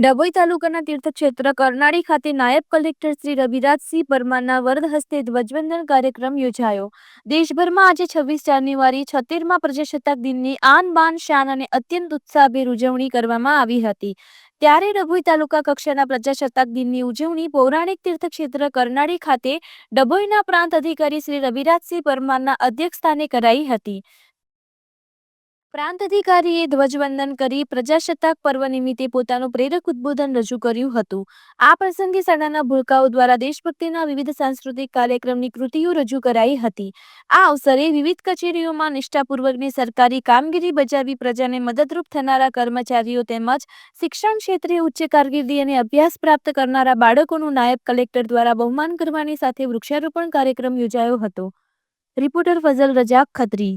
ડભોઈ તાલુકાના તીર્થક્ષેત્ર કરનાળી ખાતે નાયબ કલેક્ટર શ્રી રવિરાજસિંહ પરમારના વરદ હસ્તે ધ્વજવંદન કાર્યક્રમ યોજાયો. દેશભરમાં આજે છવ્વીસ જાન્યુઆરી છત્તેરમાં પ્રજાસત્તાક દિનની આન બાન, શાન અને અત્યંત ઉત્સાહભેર ઉજવણી કરવામાં આવી હતી. ત્યારે ડભોઈ તાલુકા કક્ષાના પ્રજાસત્તાક દિનની ઉજવણી પૌરાણિક તીર્થક્ષેત્ર કરનાળી ખાતે ડભોઈના પ્રાંત અધિકારી શ્રી રવિરાજસિંહ પરમારના અધ્યક્ષસ્થાને કરાઈ હતી. પ્રાંત અધિકારીએ ધ્વજવંદન કરી પ્રજાસત્તાક પર્વ નિમિત્તે પોતાનું પ્રેરક ઉદ્બોધન રજૂ કર્યું હતું. આ પ્રસંગે શાળાના ભૂલકાઓ દ્વારા દેશભક્તિના વિવિધ સાંસ્કૃતિક કાર્યક્રમની કૃતિઓ રજૂ કરાઈ હતી. આ અવસરે વિવિધ કચેરીઓમાં નિષ્ઠાપૂર્વકની સરકારી કામગીરી બજાવી પ્રજાને મદદરૂપ થનારા કર્મચારીઓ તેમજ શિક્ષણ ક્ષેત્રે ઉચ્ચ કારકિર્દી અને અભ્યાસ પ્રાપ્ત કરનારા બાળકોનું નાયબ કલેક્ટર દ્વારા બહુમાન કરવાની સાથે વૃક્ષારોપણ કાર્યક્રમ યોજાયો હતો. રિપોર્ટર ફઝલ રજાક ખત્રી.